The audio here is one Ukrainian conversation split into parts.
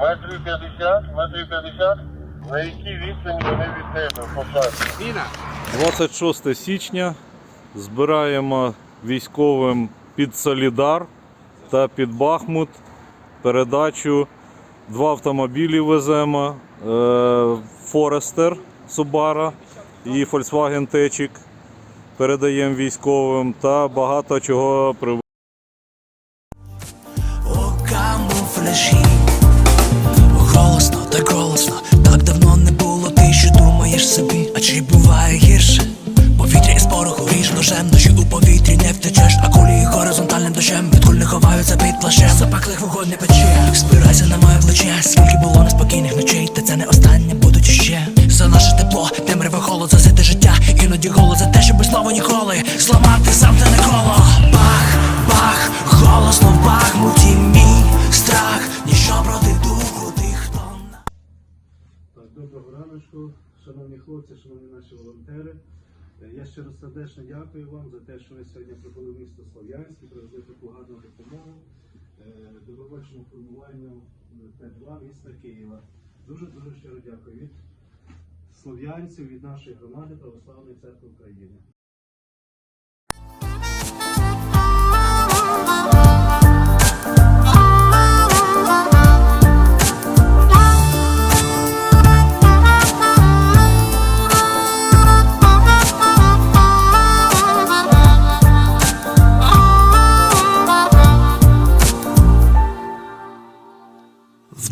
Метрів 50, метрів 50. На якій відстані вони від тебе посадять? 26 січня збираємо військовим під Солідар та під Бахмут передачу. Два автомобілі веземо. е, Форестер Субара і Volkswagen Течік передаємо військовим та багато чого при ножем, дощі у повітрі не втечеш, а кулі горизонтальним дощем. Від куль не ховаються під плащем. Запеклих вогонь пече, спирайся на моє плече, скільки було неспокійних ночей, та це не останнє будуть ще За наше тепло, темряве холод, за те життя, іноді голод за те, щоб знову ніколи зламати сам те не коло. Бах, бах, голосно в бахмуті мій страх, ніщо проти духу тих, хто Так, доброго раночку, шановні хлопці, шановні наші волонтери. Е, Я щиро сердечно дякую вам за те, що ви сьогодні прибули в місто Слов'янськ і привезли таку гарну допомогу е, добровольчому формуванню Т2 міста Києва. Дуже дуже щиро дякую від слов'янців, від нашої громади Православної церкви України.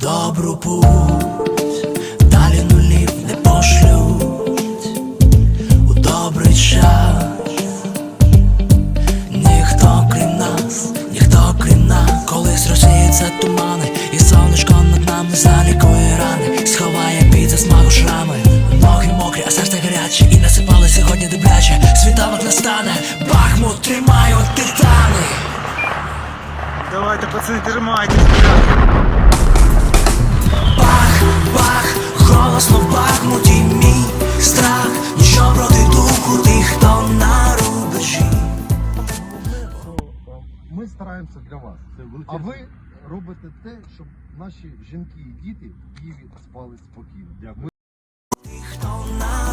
Добру путь, далі нулів не пошлють у добрий час. Ніхто крім нас, ніхто крім нас, колись розсіються тумани, і сонечко над нами залікує рани, сховає під засмагу шрами. Ноги мокрі, а серце гаряче, і насипали сьогодні дебляче. Світанок настане, Бахмут тримають титани. Давайте, пацани, тримайтесь. Ми стараємося для вас. А ви робите те, щоб наші жінки і діти в Києві спали спокійно. Дякую. Хто на рубежі.